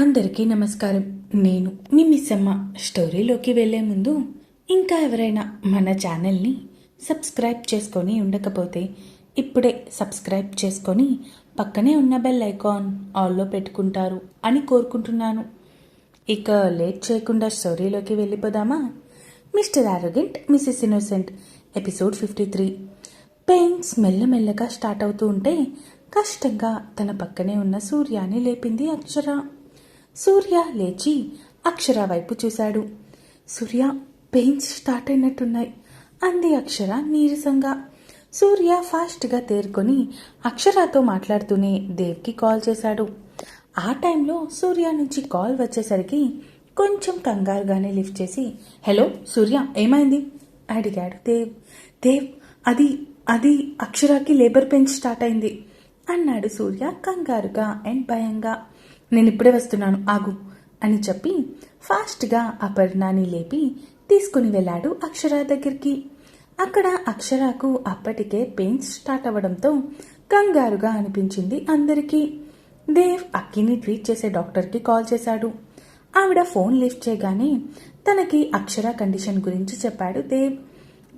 అందరికీ నమస్కారం. నేను మీ మిస్సమ్మ. స్టోరీలోకి వెళ్ళే ముందు ఇంకా ఎవరైనా మన ఛానల్ని సబ్స్క్రైబ్ చేసుకొని ఉండకపోతే ఇప్పుడే సబ్స్క్రైబ్ చేసుకొని పక్కనే ఉన్న బెల్ ఐకాన్ ఆల్లో పెట్టుకుంటారు అని కోరుకుంటున్నాను. ఇక లేట్ చేయకుండా స్టోరీలోకి వెళ్ళిపోదామా? Mister arrogant missus innocent episode fifty three. Pains మెల్లమెల్లగా స్టార్ట్ అవుతూ ఉంటే కష్టంగా తన పక్కనే ఉన్న సూర్యాన్ని లేపింది అక్షర. సూర్య లేచి అక్షర వైపు చూశాడు. సూర్య పెయిన్స్ స్టార్ట్ అయినట్టున్నాయి. అంది అక్షర నీరసంగా. సూర్య ఫాస్ట్గా తేరుకొని అక్షరాతో మాట్లాడుతూనే దేవ్కి కాల్ చేశాడు. ఆ టైంలో సూర్య నుంచి కాల్ వచ్చేసరికి కొంచెం కంగారుగానే లిఫ్ట్ చేసి హలో సూర్య ఏమైంది? అడిగాడు దేవ్. దేవ్ అది అది అక్షరాకి లేబర్ పెయిన్ స్టార్ట్ అయింది అన్నాడు సూర్య కంగారుగా అండ్ భయంగా. నేను ఇప్పుడే వస్తున్నాను ఆగు అని చెప్పి ఫాస్ట్గా అపర్ణాని లేపి తీసుకుని వెళ్ళాడు అక్షర దగ్గరికి. అక్కడ అక్షరాకు అప్పటికే పెయిన్స్ స్టార్ట్ అవ్వడంతో కంగారుగా అనిపించింది అందరికీ. దేవ్ అక్కిని ట్రీట్ చేసే డాక్టర్కి కాల్ చేశాడు. ఆవిడ ఫోన్ లిఫ్ట్ చేయగానే తనకి అక్షర కండిషన్ గురించి చెప్పాడు దేవ్.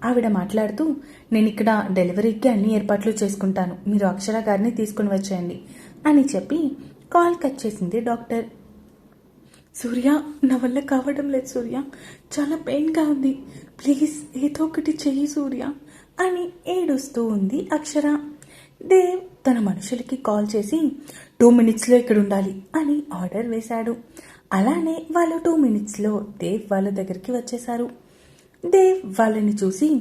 ఆవిడ మాట్లాడుతూ నేను ఇక్కడ డెలివరీకి అన్ని ఏర్పాట్లు చేసుకుంటాను. మీరు అక్షర గారిని తీసుకుని వచ్చేయండి అని చెప్పి కాల్ కట్ చేసింది డాక్టర్. సూర్య నా వల్ల కావడం లేదు సూర్య. చాలా పెయిన్గా ఉంది. ప్లీజ్ ఏదో ఒకటి చెయ్యి సూర్య అని ఏడుస్తూ ఉంది అక్షర. దేవ్ తన మనుషులకి కాల్ చేసి టూ మినిట్స్లో ఇక్కడ ఉండాలి అని ఆర్డర్ వేశాడు. అలానే వాళ్ళు టూ మినిట్స్లో దేవ్ వాళ్ళ దగ్గరికి వచ్చేశారు. దేవ్ వాళ్ళని చూసి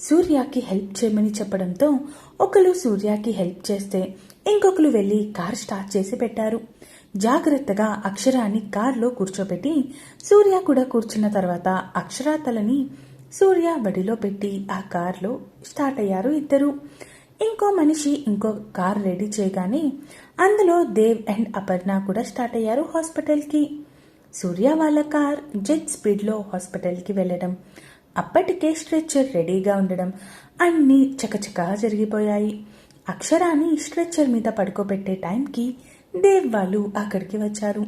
సూర్యకి హెల్ప్ చేయమని చెప్పడంతో ఒకరు సూర్యకి హెల్ప్ చేస్తే ఇంకొకరు వెళ్ళి కార్ స్టార్ట్ చేసి పెట్టారు. జాగ్రత్తగా అక్షరాన్ని కార్లో కూర్చోబెట్టి సూర్య కూడా కూర్చున్న తర్వాత అక్షర తలని సూర్య బడిలో పెట్టి ఆ కార్లో స్టార్ట్ అయ్యారు ఇద్దరు. ఇంకో మనిషి ఇంకో కార్ రెడీ చేయగానే అందులో దేవ్ అండ్ అపర్ణ కూడా స్టార్ట్ అయ్యారు హాస్పిటల్కి. సూర్య వాళ్ళ కార్ జెట్ స్పీడ్లో హాస్పిటల్కి వెళ్ళడం అప్పటికే స్ట్రెచ్చర్ రెడీగా ఉండడం అన్నీ చకచకా జరిగిపోయాయి. అక్షరాన్ని స్ట్రెచ్చర్ మీద పడుకోబెట్టే టైంకి దేవ్ వాళ్ళు అక్కడికి వచ్చారు.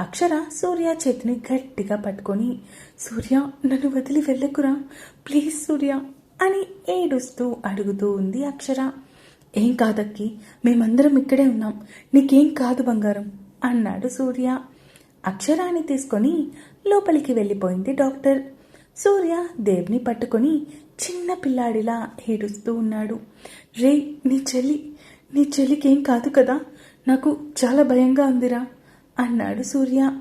అక్షర సూర్య చేతిని గట్టిగా పట్టుకొని సూర్య నన్ను వదిలి వెళ్ళకురా. ప్లీజ్ సూర్య అని ఏడుస్తూ అడుగుతూ ఉంది అక్షర. ఏం కాదక్కి మేమందరం ఇక్కడే ఉన్నాం. నీకేం కాదు బంగారం అన్నాడు సూర్య. అక్షరాన్ని తీసుకొని లోపలికి వెళ్ళిపోయింది డాక్టర్. సూర్య దేవ్ని పట్టుకొని చిన్న పిల్లాడిలా ఏడుస్తూ ఉన్నాడు. రే నీ చెల్లి నీ చెల్లికేం కాదు కదా? నాకు చాలా భయంగా ఉందిరా అన్నాడు సూర్య.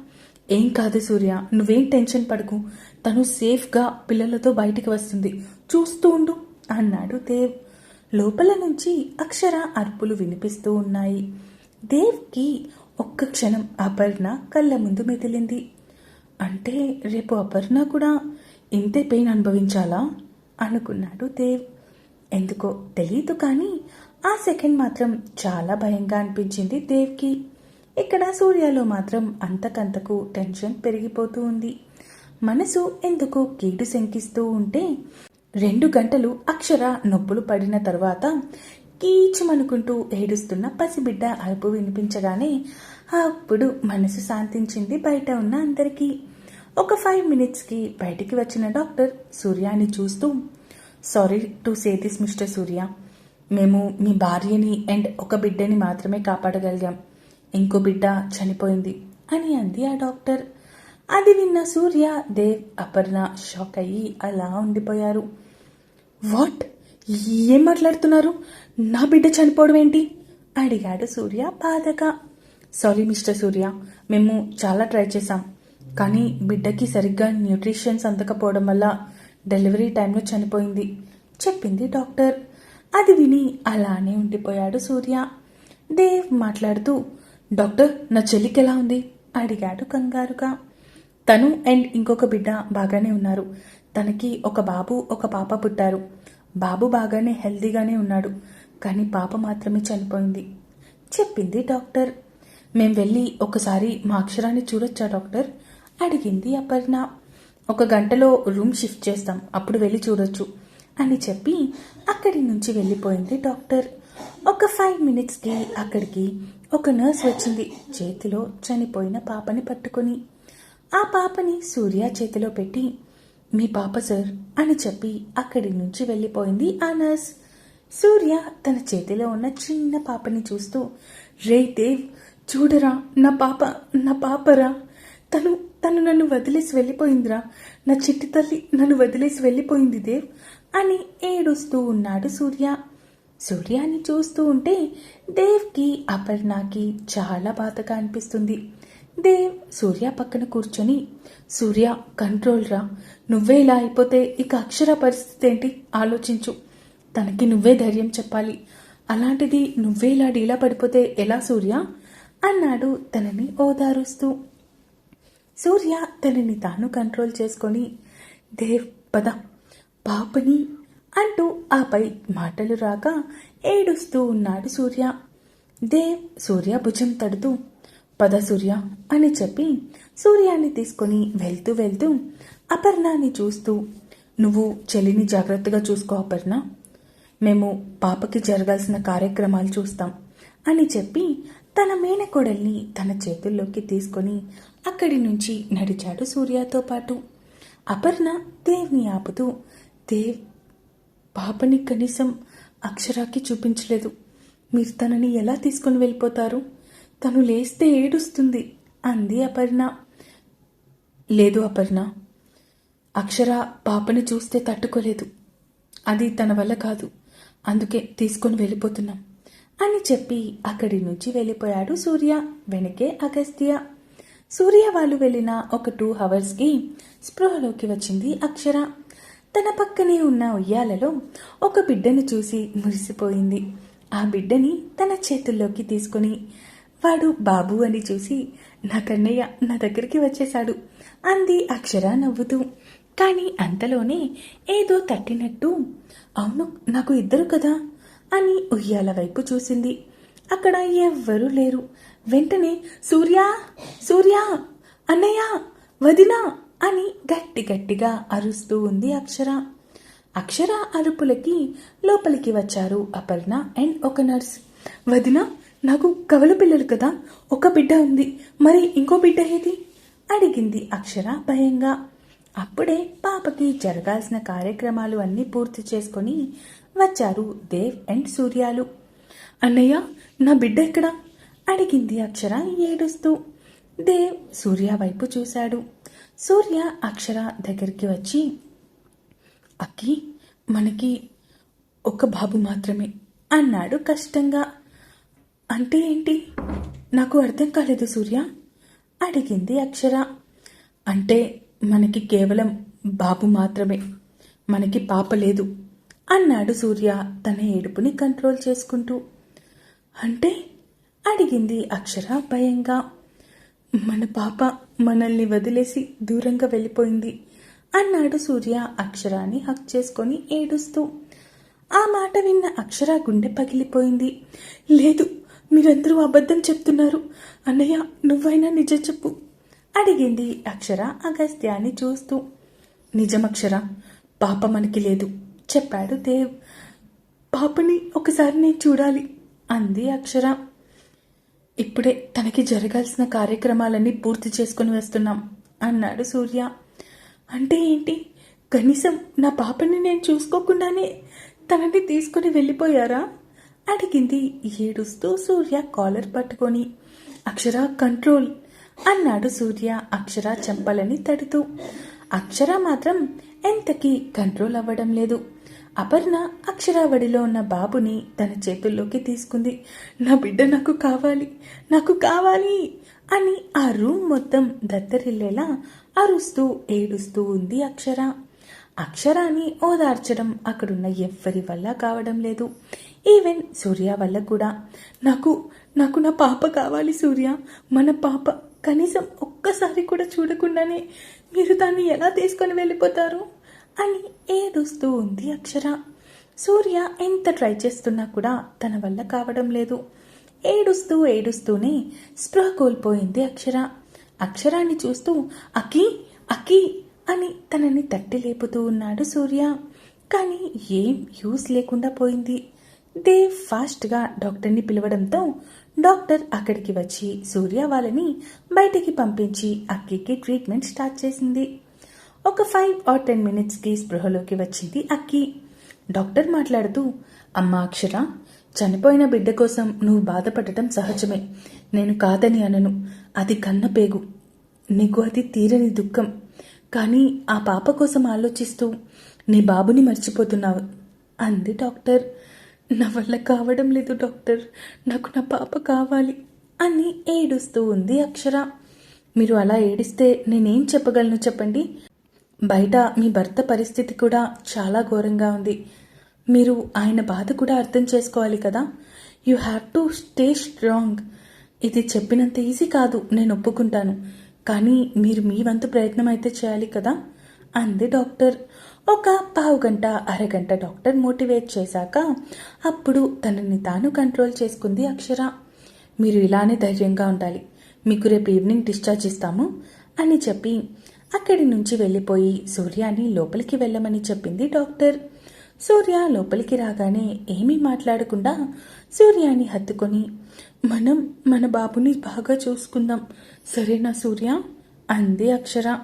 ఏం కాదు సూర్య నువ్వేం టెన్షన్ పడకు. తను సేఫ్గా పిల్లలతో బయటికి వస్తుంది. చూస్తూ ఉండు అన్నాడు దేవ్. లోపల నుంచి అక్షర అర్పులు వినిపిస్తూ ఉన్నాయి. దేవ్కి ఒక్క క్షణం అపర్ణ కళ్ళ ముందు మెదిలింది. అంటే రేపు అపర్ణ కూడా ఇంతే పెయిన్ అనుభవించాలా? అనుకున్నాడు దేవ్. ఎందుకో తెలియదు కానీ ఆ సెకండ్ మాత్రం చాలా భయంగా అనిపించింది దేవ్కి. ఇక్కడ సూర్యలో మాత్రం అంతకంతకు టెన్షన్ పెరిగిపోతూ ఉంది. మనసు ఎందుకో కీడు శంకిస్తూ ఉంటే రెండు గంటలు అక్షర నొప్పులు పడిన తర్వాత కీచుమనుకుంటూ ఏడుస్తున్న పసిబిడ్డ అరుపు వినిపించగానే అప్పుడు మనసు శాంతించింది బయట ఉన్న అందరికీ. ఒక ఫైవ్ మినిట్స్కి బయటికి వచ్చిన డాక్టర్ సూర్యాని చూస్తూ sorry to say this mister Surya. మేము మీ భార్యని అండ్ ఒక బిడ్డని మాత్రమే కాపాడగలిగాం. ఇంకో బిడ్డ చనిపోయింది అని అంది ఆ డాక్టర్. అది విన్న సూర్య దేవ్ అపర్ణ షాక్ అయ్యి అలా ఉండిపోయారు. వాట్ ఏం మాట్లాడుతున్నారు? నా బిడ్డ చనిపోవడం ఏంటి? అడిగాడు సూర్య బాధగా. Sorry mister Surya. మేము చాలా ట్రై చేశాం. కానీ బిడ్డకి సరిగ్గా న్యూట్రిషన్స్ అందకపోవడం వల్ల డెలివరీ టైంలో చనిపోయింది. చెప్పింది డాక్టర్. అది విని అలానే ఉండిపోయాడు సూర్య. దేవ్ మాట్లాడుతూ డాక్టర్ నా చెల్లికి ఎలా ఉంది? అడిగాడు కంగారుగా. తను అండ్ ఇంకొక బిడ్డ బాగానే ఉన్నారు. తనకి ఒక బాబు ఒక పాప పుట్టారు. బాబు బాగానే హెల్దీగానే ఉన్నాడు కానీ పాప మాత్రమే చనిపోయింది. చెప్పింది డాక్టర్. మేం వెళ్ళి ఒకసారి మా అక్షరాన్ని చూడొచ్చా డాక్టర్? అడిగింది అపర్ణ. ఒక గంటలో రూమ్ షిఫ్ట్ చేస్తాం అప్పుడు వెళ్ళి చూడొచ్చు అని చెప్పి అక్కడి నుంచి వెళ్ళిపోయింది డాక్టర్. ఒక ఫైవ్ మినిట్స్కి అక్కడికి ఒక నర్స్ వచ్చింది చేతిలో చనిపోయిన పాపని పట్టుకొని. ఆ పాపని సూర్య చేతిలో పెట్టి మీ పాప సార్ అని చెప్పి అక్కడి నుంచి వెళ్ళిపోయింది ఆ నర్స్. సూర్య తన చేతిలో ఉన్న చిన్న పాపని చూస్తూ రే దేవ్ చూడరా నా పాప నా పాపరా. తను తను నన్ను వదిలేసి వెళ్ళిపోయిందిరా. నా చిట్టి తల్లి నన్ను వదిలేసి వెళ్ళిపోయింది దేవ్ అని ఏడుస్తూ ఉన్నాడు సూర్య. సూర్యాని చూస్తూ ఉంటే దేవ్కి అపర్ణకి చాలా బాధగా అనిపిస్తుంది. దేవ్ సూర్య పక్కన కూర్చొని సూర్య కంట్రోల్ రా. నువ్వే ఇలా అయిపోతే ఇక అక్షర పరిస్థితి ఏంటి? ఆలోచించు. తనకి నువ్వే ధైర్యం చెప్పాలి. అలాంటిది నువ్వే ఇలా డీలా పడిపోతే ఎలా సూర్య? అన్నాడు తనని ఓదారుస్తూ. సూర్య తనని తాను కంట్రోల్ చేసుకొని దేవ్ పద పాపని అంటూ ఆపై మాటలు రాక ఏడుస్తూ ఉన్నాడు సూర్య. దేవ్ సూర్య భుజం తడుతూ పద సూర్య అని చెప్పి సూర్యాన్ని తీసుకొని వెళ్తూ వెళ్తూ అపర్ణాని చూస్తూ నువ్వు చెల్లిని జాగ్రత్తగా చూసుకో అపర్ణ. మేము పాపకి జరగాల్సిన కార్యక్రమాలు చూస్తాం అని చెప్పి తన మేనకోడల్ని తన చేతుల్లోకి తీసుకొని అక్కడి నుంచి నడిచాడు సూర్యతో పాటు. అపర్ణ దేవ్ని ఆపుతూ దేవ్ పాపని కనీసం అక్షరాకి చూపించలేదు. మీరు తనని ఎలా తీసుకొని వెళ్ళిపోతారు? తను లేస్తే ఏడుస్తుంది అంది అపర్ణ. లేదు అపర్ణ. అక్షర పాపని చూస్తే తట్టుకోలేదు. అది తన వల్ల కాదు. అందుకే తీసుకొని వెళ్ళిపోతున్నాం అని చెప్పి అక్కడి నుంచి వెళ్ళిపోయాడు సూర్య. వెనకే అగస్త్య. సూర్య వాళ్ళు వెళ్ళిన ఒక టూ అవర్స్కి స్పృహలోకి వచ్చింది అక్షర. తన పక్కనే ఉన్న ఉయ్యాలలో ఒక బిడ్డను చూసి మురిసిపోయింది. ఆ బిడ్డని తన చేతుల్లోకి తీసుకుని వాడు బాబు అని చూసి నా కన్నయ్య నా దగ్గరికి వచ్చేశాడు అంది అక్షర నవ్వుతూ. కానీ అంతలోనే ఏదో తట్టినట్టు అవును నాకు ఇద్దరు కదా అని ఉయ్యాల వైపు చూసింది. అక్కడ ఎవ్వరూ లేరు. వెంటనే సూర్య సూర్య అన్నయ్య వదినా అని గట్టి గట్టిగా అరుస్తూ ఉంది అక్షర. అక్షర అరుపులకి లోపలికి వచ్చారు అపర్ణ అండ్ ఒక నర్స్. వదిన నాకు కవల పిల్లలు కదా ఒక బిడ్డ ఉంది. మరి ఇంకో బిడ్డ ఏది? అడిగింది అక్షర భయంగా. అప్పుడే పాపకి జరగాల్సిన కార్యక్రమాలు అన్నీ పూర్తి చేసుకొని వచ్చారు దేవ్ అండ్ సూర్యాలు. అన్నయ్య నా బిడ్డ ఎక్కడా? అడిగింది అక్షర ఏడుస్తూ. దేవ్ సూర్య వైపు చూశాడు. సూర్య అక్షర దగ్గరికి వచ్చి అక్కి మనకి ఒక బాబు మాత్రమే అన్నాడు కష్టంగా. అంటే ఏంటి? నాకు అర్థం కాలేదు సూర్య అడిగింది అక్షర. అంటే మనకి కేవలం బాబు మాత్రమే మనకి పాప లేదు అన్నాడు సూర్య తన ఏడుపుని కంట్రోల్ చేసుకుంటూ. అంటే అడిగింది అక్షర భయంగా. మన పాప మనల్ని వదిలేసి దూరంగా వెళ్ళిపోయింది అన్నాడు సూర్య అక్షరాన్ని హక్ చేసుకొని ఏడుస్తూ. ఆ మాట విన్న అక్షర గుండె పగిలిపోయింది. లేదు మీరందరూ అబద్ధం చెప్తున్నారు. అన్నయ్య నువ్వైనా నిజం చెప్పు అడిగింది అక్షర అగస్త్యాన్ని చూస్తూ. నిజం అక్షర పాప మనకి లేదు చెప్పాడు దేవ్. పాపని ఒకసారి నేను చూడాలి అంది అక్షర. ఇప్పుడే తనకి జరగాల్సిన కార్యక్రమాలన్నీ పూర్తి చేసుకుని వస్తున్నాం అన్నాడు సూర్య. అంటే ఏంటి? కనీసం నా పాపని నేను చూసుకోకుండానే తనని తీసుకుని వెళ్ళిపోయారా? అడిగింది ఏడుస్తూ సూర్య కాలర్ పట్టుకొని. అక్షర కంట్రోల్ అన్నాడు సూర్య అక్షర చెంపలని తడుతూ. అక్షర మాత్రం ఎంతకీ కంట్రోల్ అవ్వడం లేదు. అపర్ణ అక్షరావడిలో ఉన్న బాబుని తన చేతుల్లోకి తీసుకుంది. నా బిడ్డ నాకు కావాలి నాకు కావాలి అని ఆ రూమ్ మొత్తం దత్తరిల్లేలా అరుస్తూ ఏడుస్తూ ఉంది అక్షర. అక్షరాన్ని ఓదార్చడం అక్కడున్న ఎవ్వరి వల్ల కావడం లేదు. ఈవెన్ సూర్య వల్ల కూడా. నాకు నాకు నా పాప కావాలి సూర్య. మన పాప కనీసం ఒక్కసారి కూడా చూడకుండానే మీరు దాన్ని ఎలా తీసుకొని వెళ్ళిపోతారు? అని ఏడుస్తూ ఉంది అక్షర. సూర్య ఎంత ట్రై చేస్తున్నా కూడా తన వల్ల కావడం లేదు. ఏడుస్తూ ఏడుస్తూనే స్పృహ కోల్పోయింది అక్షర. అక్షరాన్ని చూస్తూ అకి అకి అని తనని తట్టి లేపుతూ ఉన్నాడు సూర్య. కానీ ఏం యూస్ లేకుండా పోయింది. దేవ్ ఫాస్ట్గా డాక్టర్ని పిలవడంతో డాక్టర్ అక్కడికి వచ్చి సూర్య వాళ్ళని బయటికి పంపించి అక్కికి ట్రీట్మెంట్ స్టార్ట్ చేసింది. ఒక ఫైవ్ ఆర్ టెన్ మినిట్స్కి స్పృహలోకి వచ్చింది అక్కి. డాక్టర్ మాట్లాడుతూ అమ్మ అక్షర చనిపోయిన బిడ్డ కోసం నువ్వు బాధపడటం సహజమే. నేను కాదని అనను. అది కన్న పేగు. నీకు అది తీరని దుఃఖం. కానీ ఆ పాప కోసం ఆలోచిస్తూ నీ బాబుని మర్చిపోతున్నావు అంది డాక్టర్. నా వల్ల కావడం లేదు డాక్టర్. నాకు నా పాప కావాలి అని ఏడుస్తూ ఉంది అక్షర. మీరు అలా ఏడిస్తే నేనేం చెప్పగలను చెప్పండి. బయట మీ భర్త పరిస్థితి కూడా చాలా ఘోరంగా ఉంది. మీరు ఆయన బాధ కూడా అర్థం చేసుకోవాలి కదా? You have to stay strong ఇది చెప్పినంత ఈజీ కాదు నేను ఒప్పుకుంటాను. కానీ మీరు మీ వంతు ప్రయత్నం అయితే చేయాలి కదా? అంది డాక్టర్. ఒక పావు గంట అరగంట డాక్టర్ మోటివేట్ చేశాక అప్పుడు తనని తాను కంట్రోల్ చేసుకుంది అక్షర. మీరు ఇలానే ధైర్యంగా ఉండాలి. మీకు రేపు ఈవినింగ్ డిశ్చార్జ్ ఇస్తాము అని చెప్పి అక్కడి నుంచి వెళ్ళిపోయి సూర్యాని లోపలికి వెళ్ళమని చెప్పింది డాక్టర్. సూర్య లోపలికి రాగానే ఏమీ మాట్లాడకుండా సూర్యాని హత్తుకొని మనం మన బాబుని బాగా చూసుకుందాం. సరేనా సూర్య? అంది అక్షర.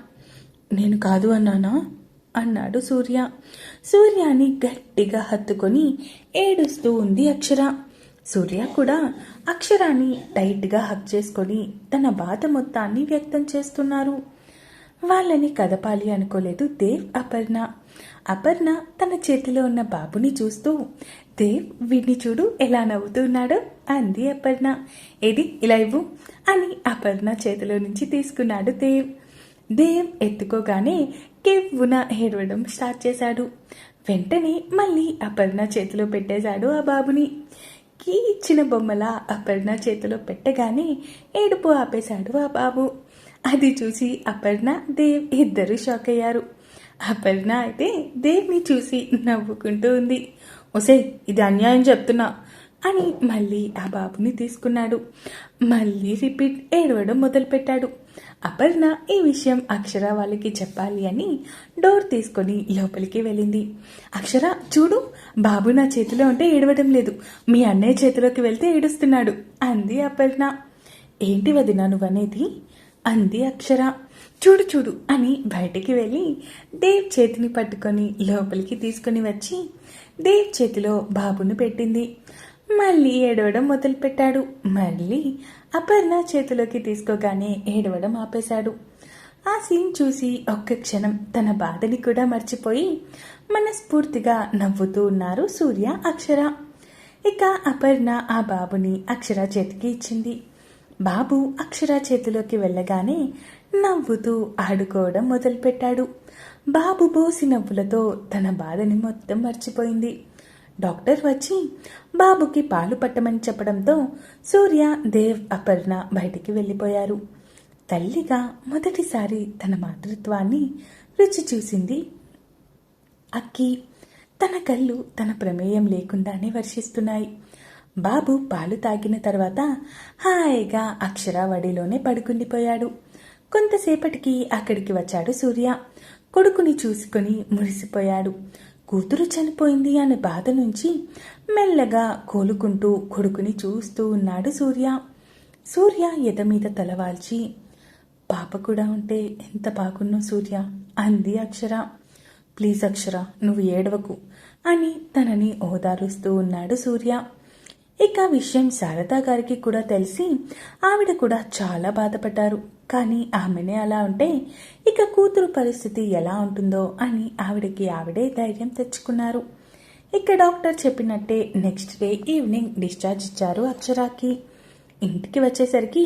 నేను కాదు అన్నానా? అన్నాడు సూర్య. సూర్యాని గట్టిగా హత్తుకొని ఏడుస్తూ ఉంది అక్షర. సూర్య కూడా అక్షరాన్ని టైట్గా హక్ చేసుకొని తన బాధ మొత్తాన్ని వ్యక్తం చేస్తున్నారు. వాళ్ళని కదపాలి అనుకోలేదు. దేవ్ అపర్ణ. అపర్ణ తన చేతిలో ఉన్న బాబుని చూస్తూ దేవ్ వీడిని చూడు ఎలా నవ్వుతున్నాడో? అంది అపర్ణ. ఏది ఇలా ఇవ్వు? అని అపర్ణ చేతిలో నుంచి తీసుకున్నాడు దేవ్. దేవ్ ఎత్తుకోగానే కెవ్వున ఏడవడం స్టార్ట్ చేశాడు. వెంటనే మళ్ళీ అపర్ణ చేతిలో పెట్టేశాడు ఆ బాబుని. కీ ఇచ్చిన బొమ్మల అపర్ణ చేతిలో పెట్టగానే ఏడుపు ఆపేశాడు ఆ బాబు. అది చూసి అపర్ణ దేవ్ ఇద్దరు షాక్ అయ్యారు అపర్ణ అయితే దేవ్ని చూసి నవ్వుకుంటూ ఉంది. ఒసే ఇది అన్యాయం చెప్తున్నా. అని మళ్ళీ ఆ బాబుని తీసుకున్నాడు. మళ్ళీ రిపీట్ ఏడవడం మొదలుపెట్టాడు. అపర్ణ ఈ విషయం అక్షర వాళ్ళకి చెప్పాలి అని డోర్ తీసుకొని లోపలికి వెళ్ళింది. అక్షర చూడు బాబు నా చేతిలో ఉంటే ఏడవడం లేదు. మీ అన్నయ్య చేతిలోకి వెళ్తే ఏడుస్తున్నాడు. అంది అపర్ణ. ఏంటి వదిన నువ్వనేది? అంది అక్షర. చూడు చూడు అని బయటికి వెళ్ళి దేవ్ చేతిని పట్టుకొని లోపలికి తీసుకుని వచ్చి దేవ్ చేతిలో బాబును పెట్టింది. మళ్ళీ ఏడవడం మొదలుపెట్టాడు. మళ్ళీ అపర్ణ చేతిలోకి తీసుకోగానే ఏడవడం ఆపేశాడు. ఆ సీన్ చూసి ఒక్క క్షణం తన బాధని కూడా మర్చిపోయి మనస్ఫూర్తిగా నవ్వుతూ ఉన్నారు సూర్య అక్షర. ఇక అపర్ణ ఆ బాబుని అక్షర చేతికి ఇచ్చింది. బాబు అక్షర చేతిలోకి వెళ్ళగానే నవ్వుతూ ఆడుకోవడం మొదలుపెట్టాడు. బాబు బోసి నవ్వులతో తన బాధని మొత్తం మర్చిపోయింది. డాక్టర్ వచ్చి బాబుకి పాలు పట్టమని చెప్పడంతో సూర్య దేవ్ అపర్ణ బయటికి వెళ్ళిపోయారు. తల్లిగా మొదటిసారి తన మాతృత్వాన్ని రుచి చూసింది అక్కి. తన కళ్ళు తన ప్రమేయం లేకుండానే వర్షిస్తున్నాయి. బాబు పాలు తాగిన తర్వాత హాయిగా అక్షర వడిలోనే పడుకుండిపోయాడు. కొంతసేపటికి అక్కడికి వచ్చాడు సూర్య. కొడుకుని చూసుకొని మురిసిపోయాడు. కూతురు చనిపోయింది అనే బాధ నుంచి మెల్లగా కోలుకుంటూ కొడుకుని చూస్తూ ఉన్నాడు సూర్య. సూర్య ఎద మీద తలవాల్చి పాప కూడా ఉంటే ఎంత బాగున్నావు సూర్య అంది అక్షర. ప్లీజ్ అక్షర నువ్వు ఏడవకు అని తనని ఓదారుస్తూ ఉన్నాడు సూర్య. ఇక విషయం శారదా గారికి కూడా తెలిసి ఆవిడ కూడా చాలా బాధపడ్డారు. కానీ ఆమెనే అలా ఉంటే ఇక కూతురు పరిస్థితి ఎలా ఉంటుందో అని ఆవిడకి ఆవిడే ధైర్యం తెచ్చుకున్నారు. ఇక డాక్టర్ చెప్పినట్టే నెక్స్ట్ డే ఈవినింగ్ డిశ్చార్జ్ ఇచ్చారు అక్షరాకి. ఇంటికి వచ్చేసరికి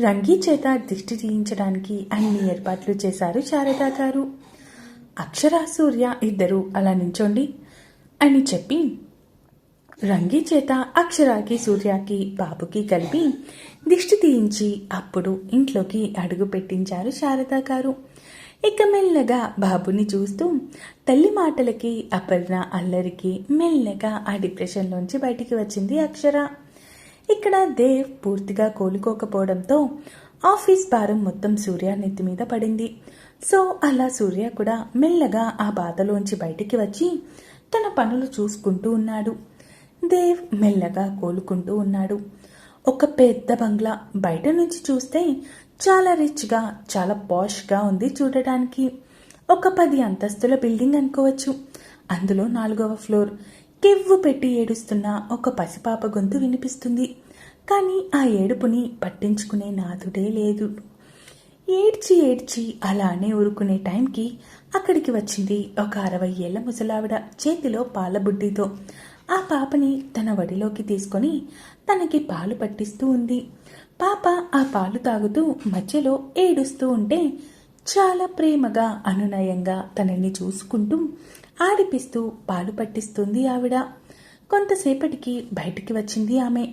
రంగీ చేత దిష్టి తీయించడానికి అన్ని ఏర్పాట్లు చేశారు శారదా గారు. అక్షర సూర్య ఇద్దరు అలా నించోండి అని చెప్పి రంగి చేత అక్షరాకి సూర్యకి బాబుకి కలిపి దిష్టి తీయించి అప్పుడు ఇంట్లోకి అడుగు పెట్టించారు శారదా గారు. ఇక మెల్లగా బాబుని చూస్తూ తల్లి మాటలకి అపర్ణ అల్లరికి మెల్లగా ఆ డిప్రెషన్లోంచి బయటికి వచ్చింది అక్షర. ఇక్కడ దేవ్ పూర్తిగా కోలుకోకపోవడంతో ఆఫీస్ భారం మొత్తం సూర్య నెత్తి మీద పడింది. సో అలా సూర్య కూడా మెల్లగా ఆ బాధలోంచి బయటికి వచ్చి తన పనులు చూసుకుంటూ ఉన్నాడు. దేవ్ మెల్లగా కోలుకుంటూ ఉన్నాడు. ఒక పెద్ద బంగ్లా బయట నుంచి చూస్తే చాలా రిచ్గా చాలా పాష్గా ఉంది చూడటానికి. ఒక పది అంతస్తుల బిల్డింగ్ అనుకోవచ్చు. అందులో నాలుగవ ఫ్లోర్ కెవ్వు పెట్టి ఏడుస్తున్న ఒక పసిపాప గొంతు వినిపిస్తుంది. కానీ ఆ ఏడుపుని పట్టించుకునే నాథుడే లేదు. ఏడ్చి ఏడ్చి అలానే ఊరుకునే టైంకి అక్కడికి వచ్చింది ఒక అరవై ఏళ్ళ ముసలావిడ చేతిలో పాల బుడ్డితో. ఆ పాపని తన వడిలోకి తీసుకొని తనకి పాలు పట్టిస్తూ ఉంది. పాప ఆ పాలు తాగుతూ మధ్యలో ఏడుస్తూ ఉంటే చాలా ప్రేమగా అనునయంగా తనని చూసుకుంటూ ఆడిపిస్తూ పాలు పట్టిస్తుంది ఆవిడ. కొంతసేపటికి బయటికి వచ్చింది ఆమె.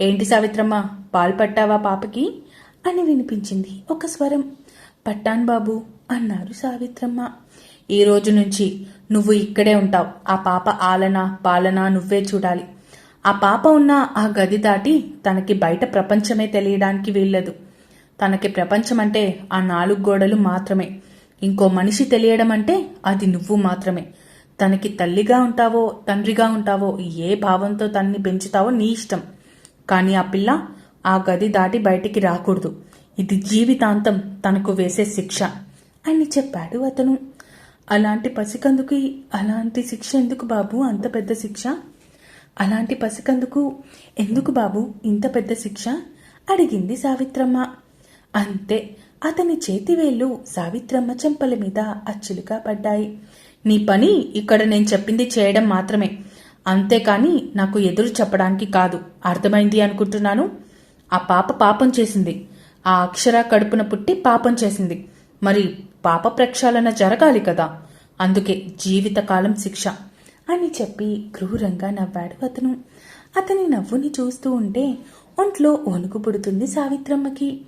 ఏంటి సావిత్రమ్మ పాలు పట్టావా పాపకి? అని వినిపించింది ఒక స్వరం. పట్టాన్ బాబు అన్నారు సావిత్రమ్మ. ఈ రోజు నుంచి నువ్వు ఇక్కడే ఉంటావు. ఆ పాప ఆలన పాలన నువ్వే చూడాలి. ఆ పాప ఉన్న ఆ గది దాటి తనకి బయట ప్రపంచమే తెలియడానికి వీల్లేదు. తనకి ప్రపంచం అంటే ఆ నాలుగు గోడలు మాత్రమే. ఇంకో మనిషి తెలియడం అంటే అది నువ్వు మాత్రమే. తనకి తల్లిగా ఉంటావో తండ్రిగా ఉంటావో ఏ భావంతో తన్ని పెంచుతావో నీ ఇష్టం. కానీ ఆ పిల్ల ఆ గది దాటి బయటికి రాకూడదు. ఇది జీవితాంతం తనకు వేసే శిక్ష అని చెప్పాడు అతను. అలాంటి పసికందుకి అలాంటి శిక్ష ఎందుకు బాబు? అంత పెద్ద శిక్ష? అలాంటి పసికందుకు ఎందుకు బాబు ఇంత పెద్ద శిక్ష? అడిగింది సావిత్రమ్మ. అంతే అతని చేతివేళ్ళు సావిత్రమ్మ చెంపల మీద అచ్చులుగా పడ్డాయి. నీ పని ఇక్కడ నేను చెప్పింది చేయడం మాత్రమే. అంతేకాని నాకు ఎదురు చెప్పడానికి కాదు. అర్థమైంది అనుకుంటున్నాను? ఆ పాప పాపం చేసింది. ఆ అక్షర కడుపున పుట్టి పాపం చేసింది. మరి పాప ప్రక్షాళన జరగాలి కదా. అందుకే జీవితకాలం శిక్ష అని చెప్పి క్రూరంగా నవ్వాడు అతను. అతని నవ్వుని చూస్తూ ఉంటే ఒంట్లో వణుకు పుడుతుంది సావిత్రమ్మకి.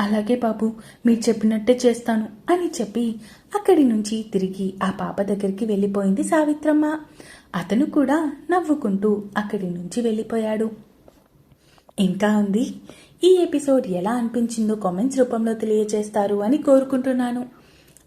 అలాగే బాబు మీరు చెప్పినట్టే చేస్తాను అని చెప్పి అక్కడి నుంచి తిరిగి ఆ పాప దగ్గరికి వెళ్ళిపోయింది సావిత్రమ్మ. అతను కూడా నవ్వుకుంటూ అక్కడి నుంచి వెళ్ళిపోయాడు. ఇంకా ఉంది. ఈ ఎపిసోడ్ ఎలా అనిపించిందో కామెంట్స్ రూపంలో తెలియజేస్తారు అని కోరుకుంటున్నాను.